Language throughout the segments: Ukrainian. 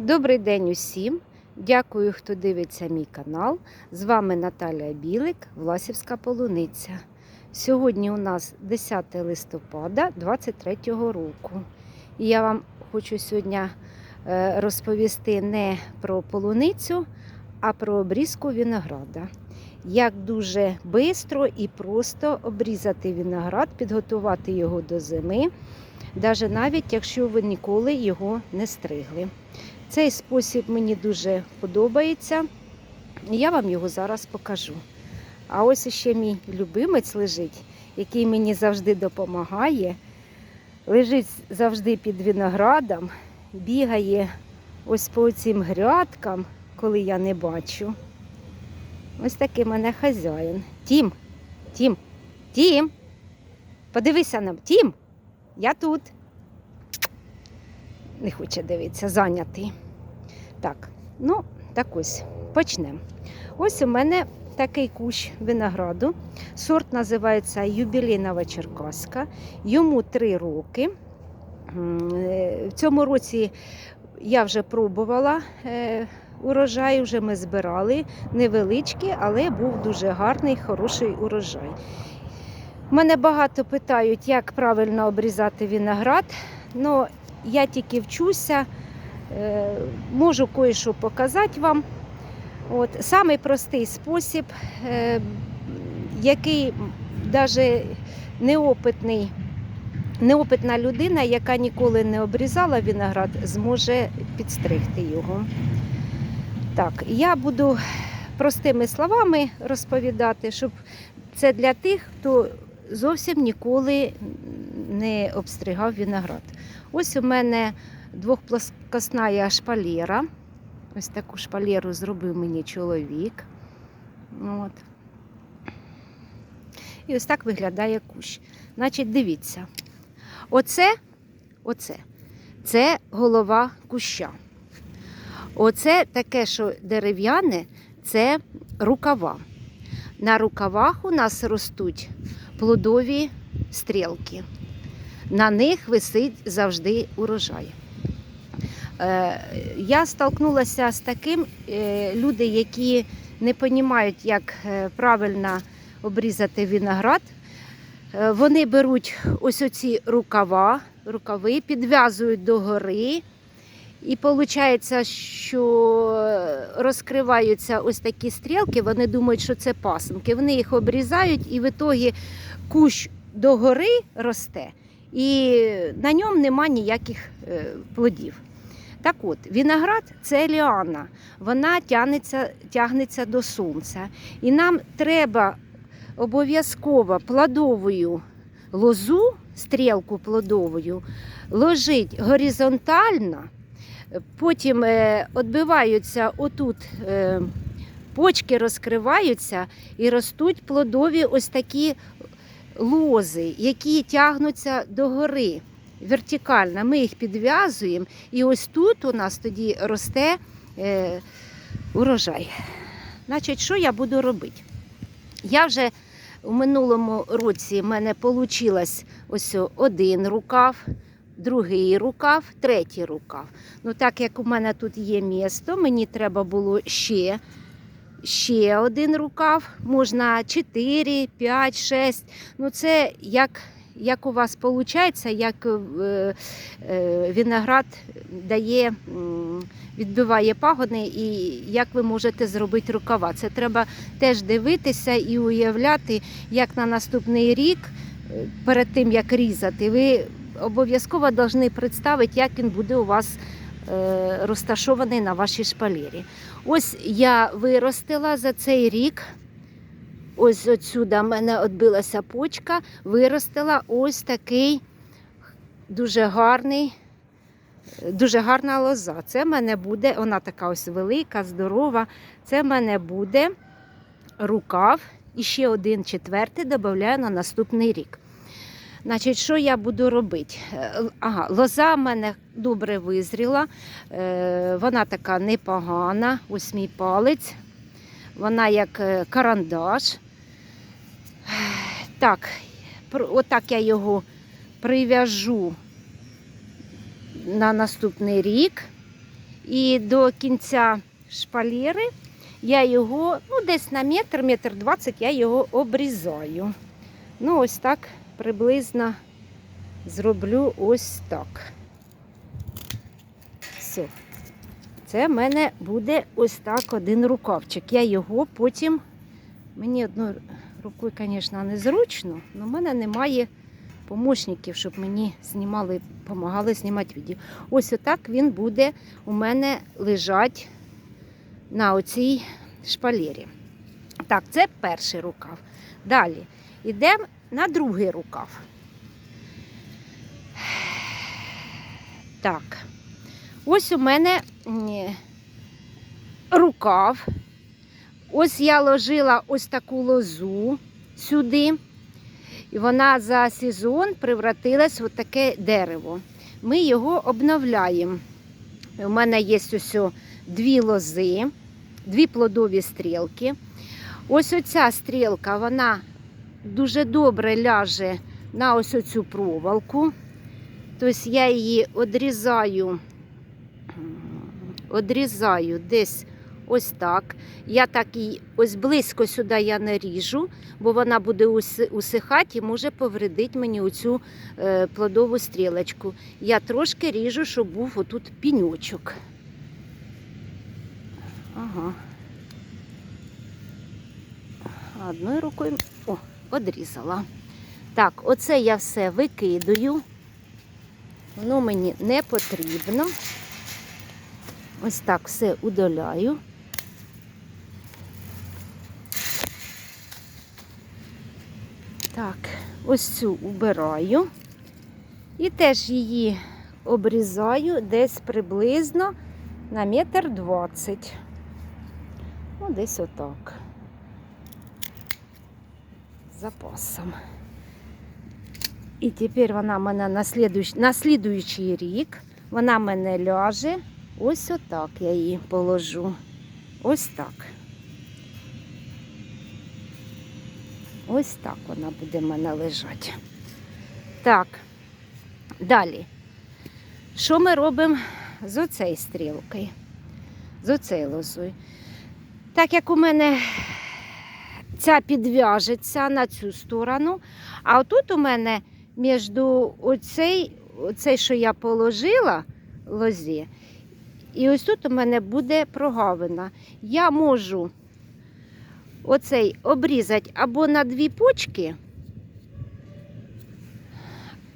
Добрий день усім! Дякую, хто дивиться мій канал. З вами Наталія Білик, Власівська полуниця. Сьогодні у нас 10 листопада 2023 року. І я вам хочу сьогодні е, розповісти не про полуницю, а про обрізку винограда. Як дуже швидко і просто обрізати виноград, підготувати його до зими, навіть якщо ви ніколи його не стригли. Цей спосіб мені дуже подобається. Я вам його зараз покажу. А ось ще мій любимець лежить, який мені завжди допомагає. Лежить завжди під виноградом, бігає ось по цим грядкам, коли я не бачу. Ось такий мене хазяїн. Тім, Тім, Тім, подивися нам, Тім, я тут не хоче дивитися, зайнятий. Так, ну, так ось, почнемо. Ось у мене такий кущ винограду. Сорт називається Юбілейнова Черкаська. Йому три роки. Е, В цьому році я вже пробувала е, урожай, вже ми збирали. Невеличкий, але був дуже гарний, хороший урожай. Мене багато питають, як правильно обрізати виноград. Ну, я тільки вчуся, е, можу кое-що показати вам. От, самий простий спосіб, е, який навіть неопитний, неопитна людина, яка ніколи не обрізала виноград, зможе підстригти його. Так, я буду простими словами розповідати, щоб це для тих, хто зовсім ніколи не обстригав виноград. Ось у мене двохплоскосна шпалера. Ось таку шпалеру зробив мені чоловік. От. І ось так виглядає кущ. Значить, дивіться. Оце, оце, це голова куща. Оце таке, що дерев'яне, це рукава. На рукавах у нас ростуть плодові стрілки. На них висить завжди урожай. Е, Я столкнулася з таким, е, люди, які не розуміють, як е, правильно обрізати виноград. Вони беруть ось оці рукава, рукави, підв'язують догори. І виходить, що розкриваються ось такі стрілки, вони думають, що це пасинки. Вони їх обрізають, і в ітогі кущ догори росте, і на ньому нема ніяких е, плодів. Так от, виноград це ліана, вона тягнеться, тягнеться до сонця. І нам треба обов'язково плодовою лозу, стрілку плодовою, ложить горизонтально, потім е, відбиваються отут. Е, Почки розкриваються і ростуть плодові ось такі лози, які тягнуться догори вертикально. Ми їх підв'язуємо, і ось тут у нас тоді росте е, урожай. Значить, що я буду робити? Я вже у минулому році в мене вийшло ось один рукав, другий рукав, третій рукав. Ну, так як у мене тут є місто, мені треба було ще ще один рукав, можна 4, 5, 6. Ну, це як, як у вас виходить, як е, е, виноград дає, відбиває пагони і як ви можете зробити рукава. Це треба теж дивитися і уявляти, як на наступний рік, е, перед тим як різати, ви обов'язково повинні представити, як він буде у вас розташований на вашій шпалері. Ось я виростила за цей рік. Ось отсюди в мене відбилася почка, виростила ось такий дуже гарний, дуже гарна лоза. Це в мене буде, вона така ось велика, здорова. Це в мене буде рукав і ще один четвертий додаю на наступний рік. Значить, що я буду робити? Е, Ага, лоза в мене добре визріла, е, вона така непогана, ось мій палець, вона як е, карандаш. Так, отак я його прив'яжу на наступний рік. І до кінця шпалери я його, ну, десь на метр, метр двадцять я його обрізаю. Ну, ось так приблизно зроблю ось так. Все. Це в мене буде ось так один рукавчик. Я його потім. Мені одною рукою, звісно, незручно, але в мене немає помощників, щоб мені знімали, допомагали знімати відео. Ось отак він буде у мене лежати на оцій шпалері. Так, це перший рукав. Далі йдемо на другий рукав. Так. Ось у мене рукав. Ось я ложила ось таку лозу сюди. І вона за сезон превратилась в таке дерево. Ми його обновляємо. У мене є ось дві лози, дві плодові стрілки. Ось оця стрілка, вона дуже добре ляже на ось оцю проволоку. Тобто я її одрізаю, одрізаю десь ось так. Я так і ось близько сюди я не ріжу, бо вона буде усихати і може повредити мені оцю е, плодову стрілочку. Я трошки ріжу, щоб був отут піньочок. Ага. Одною рукою одрізала. Так, оце я все викидаю. Воно мені не потрібно. Ось так все удаляю. Так, ось цю убираю. І теж її обрізаю десь приблизно на метр двадцять. Ну, десь отак. Запасом. І тепер вона мене на, слідуч... на слідуючий рік, вона мене ляже. Ось отак я її положу. Ось так. Ось так вона буде в мене лежати. Так, далі. Що ми робимо з оцею стрілкою? З оцею лозою. Так як у мене ця підв'яжеться на цю сторону, а отут у мене між оцей, оцей, що я положила лозі, і ось тут у мене буде прогавина. Я можу оцей обрізати або на дві почки,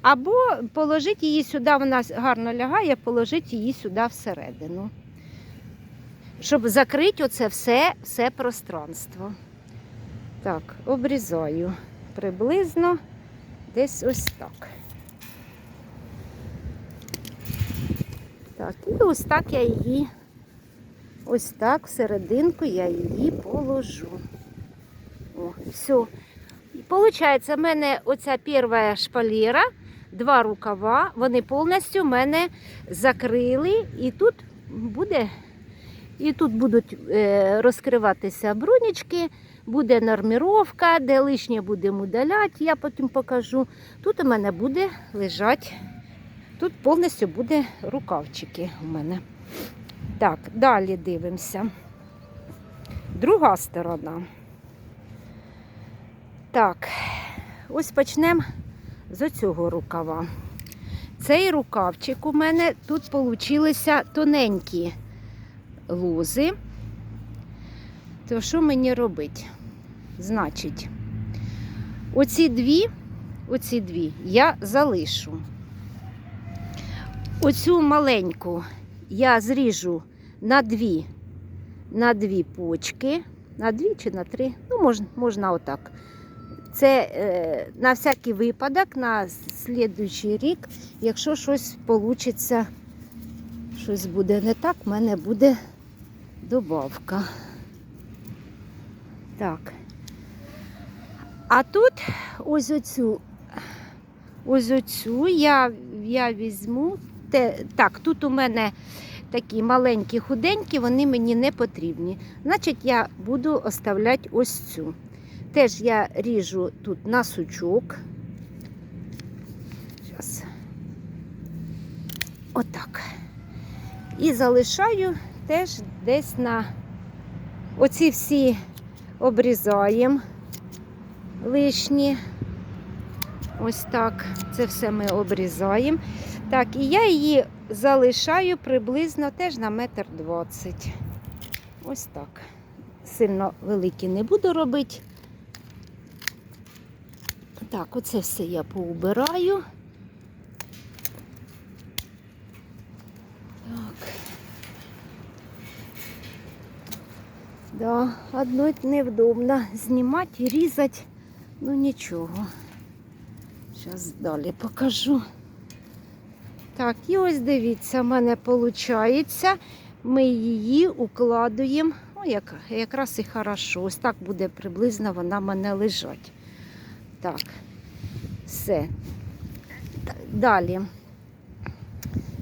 або положити її сюди, вона гарно лягає, положити її сюди всередину. Щоб закрити оце все, все пространство. Так, обрізаю приблизно десь ось так. Так, і ось так я її, ось так всерединку я її положу. О, все. І виходить, в мене оця перша шпалера, два рукава, вони повністю мене закрили, і тут буде, і тут будуть е, розкриватися бронечки, буде норміровка, де лишнє будемо удаляти, я потім покажу. Тут у мене буде лежати, тут повністю буде рукавчики у мене. Так, далі дивимося. Друга сторона. Так, ось почнемо з цього рукава. Цей рукавчик у мене тут получилися тоненькі лози. То що мені робити? Значить, оці дві, оці дві я залишу. Оцю маленьку я зріжу на дві, на дві почки, на дві чи на три, ну, можна, можна отак. Це е, на всякий випадок, на слідуючий рік, якщо щось вийде, щось буде не так, в мене буде добавка. Так. А тут ось оцю, ось оцю я, я візьму. Те, так, тут у мене такі маленькі худенькі, вони мені не потрібні. Значить, я буду оставляти ось цю. Теж я ріжу тут на сучок. Зараз. Отак. І залишаю теж десь на оці всі обрізаємо лишні. Ось так. Це все ми обрізаємо. Так, і я її залишаю приблизно теж на метр двадцять. Ось так. Сильно великі не буду робити. Так, оце все я поубираю. Так. Да, одно невдобно знімати і різати. Ну нічого. Зараз далі покажу. Так, і ось дивіться, в мене виходить. Ми її укладуємо. О, як, якраз і хорошо. Ось так буде приблизно вона в мене лежать. Так, все. Далі.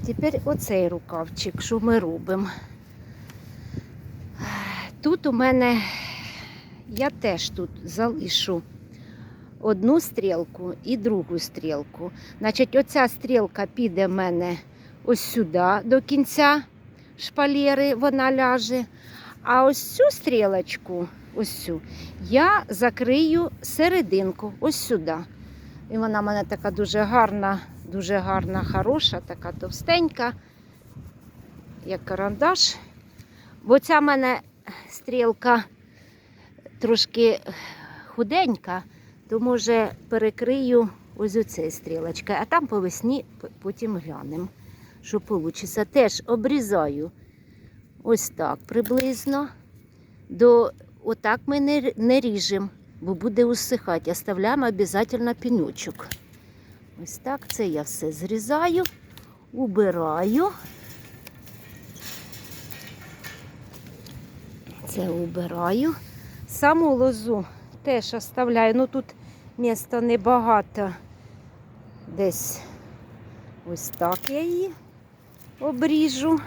Тепер оцей рукавчик, що ми робимо. Тут у мене, я теж тут залишу одну стрілку і другу стрілку. Значить, оця стрілка піде в мене ось сюди до кінця шпалери, вона ляже. А ось цю стрілочку, ось цю, я закрию серединку, ось сюди. І вона в мене така дуже гарна, дуже гарна, хороша, така товстенька, як карандаш. Бо ця в мене стрілка трошки худенька, то може перекрию ось оцей стрілочкою, а там по весні потім глянемо, що вийде. Теж обрізаю ось так приблизно. До, отак ми не, не ріжемо, бо буде усихати. Оставляємо обов'язково пінючок. Ось так це я все зрізаю, убираю. Це убираю. Саму лозу теж оставляю. Ну тут міста небагато. Десь ось так я її обріжу.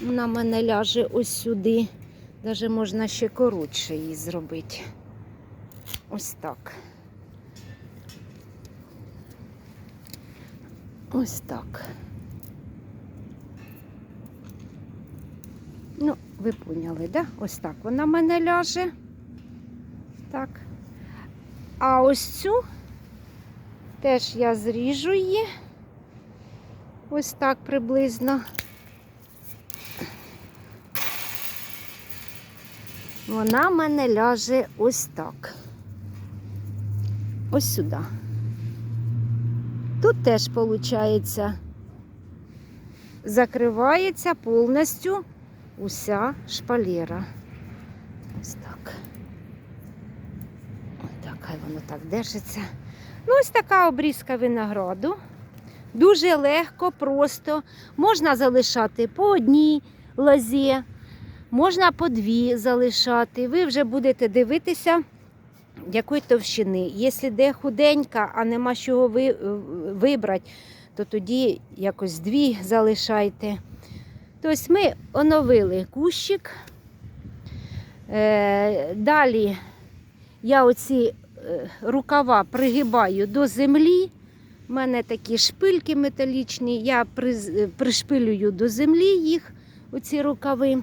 Вона мене ляже ось сюди. Даже можна ще коротше її зробити. Ось так. Ось так. Ну, ви поняли, да? Ось так вона в мене ляже. Так. А ось цю теж я зріжу її. Ось так приблизно. Вона в мене ляже ось так. Ось сюди. Тут теж виходить, закривається повністю уся шпалера. Ось так. Ось так, воно так держиться. Ну, ось така обрізка винограду. Дуже легко, просто. Можна залишати по одній лозі, можна по дві залишати. Ви вже будете дивитися, якої товщини. Якщо де худенька, а нема чого ви, вибрати, то тоді якось дві залишайте. Тобто ми оновили кущик. Е, далі я оці е, рукава пригибаю до землі. У мене такі шпильки металічні, я пришпилюю до землі їх, оці рукави,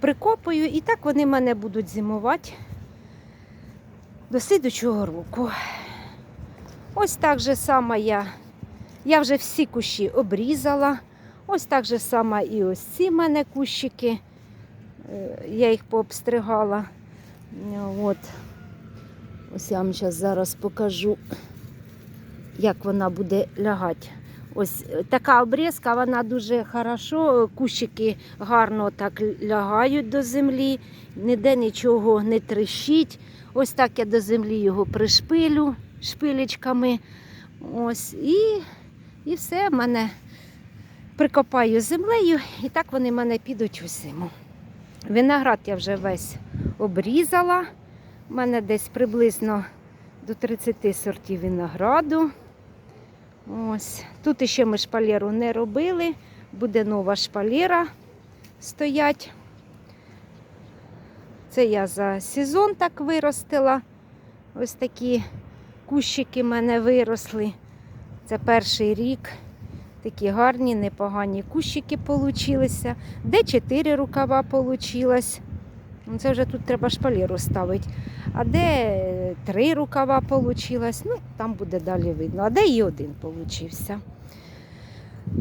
прикопую, і так вони мене будуть зимувати до слідучого року. Ось так же само я, я вже всі кущі обрізала. Ось так же само і ось ці мене кущики. Е, Я їх пообстригала. От. Ось я вам зараз зараз покажу, як вона буде лягати. Ось е, така обрізка, вона дуже хорошо, кущики гарно так лягають до землі, ніде нічого не трещить. Ось так я до землі його пришпилю шпилечками. Ось, і, і все в мене прикопаю землею, і так вони в мене підуть у зиму. Виноград я вже весь обрізала. У мене десь приблизно до 30 сортів винограду. Ось. Тут ще ми шпалеру не робили. Буде нова шпалера стоять. Це я за сезон так виростила. Ось такі кущики в мене виросли. Це перший рік. Такі гарні, непогані кущики получилися. Де чотири рукава получилось. Ну, Це вже тут треба шпалеру ставити. А де три рукава получилось, ну там буде далі видно. А де і один получився.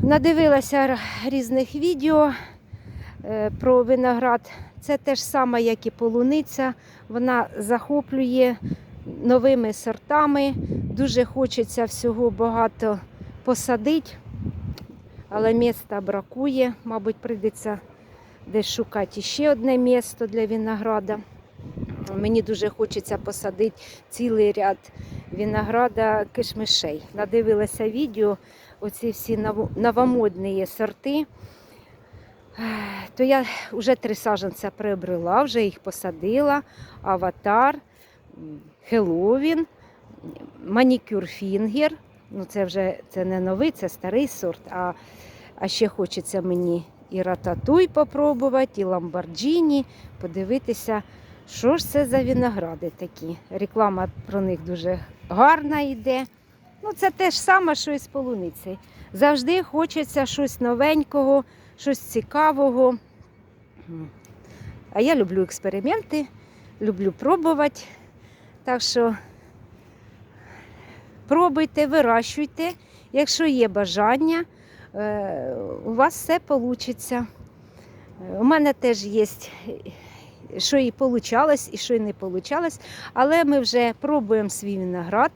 Надивилася різних відео е, про виноград. Це те ж саме, як і полуниця. Вона захоплює новими сортами. Дуже хочеться всього багато посадити, але міста бракує. Мабуть, прийдеться десь шукати ще одне місто для винограда. Мені дуже хочеться посадити цілий ряд винограда кишмишей. Надивилася відео, оці всі новомодні сорти. То я вже три саджанця приобрела, вже їх посадила. Аватар, м, Хеллоуін, манікюр фінгер. Ну, це вже це не новий, це старий сорт. А, а ще хочеться мені і рататуй попробувати, і ламборджіні, подивитися, що ж це за виногради такі. Реклама про них дуже гарна йде. Ну, це те ж саме, що і з полуницею. Завжди хочеться щось новенького, щось цікавого. А я люблю експерименти, люблю пробувати. Так що пробуйте, вирощуйте. Якщо є бажання, е, у вас все вийде. У мене теж є, що і вийшло, і що і не вийшло. Але ми вже пробуємо свій виноград.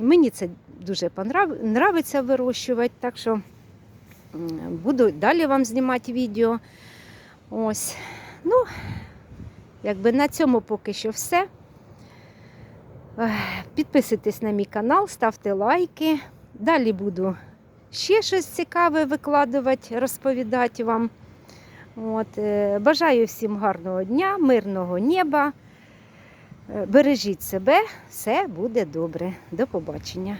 Мені це дуже подобається вирощувати, так що буду далі вам знімати відео. Ось. Ну, якби на цьому поки що все. Підписуйтесь на мій канал, ставте лайки. Далі буду ще щось цікаве викладувати, розповідати вам. От, е, бажаю всім гарного дня, мирного неба. Е, Бережіть себе, все буде добре. До побачення.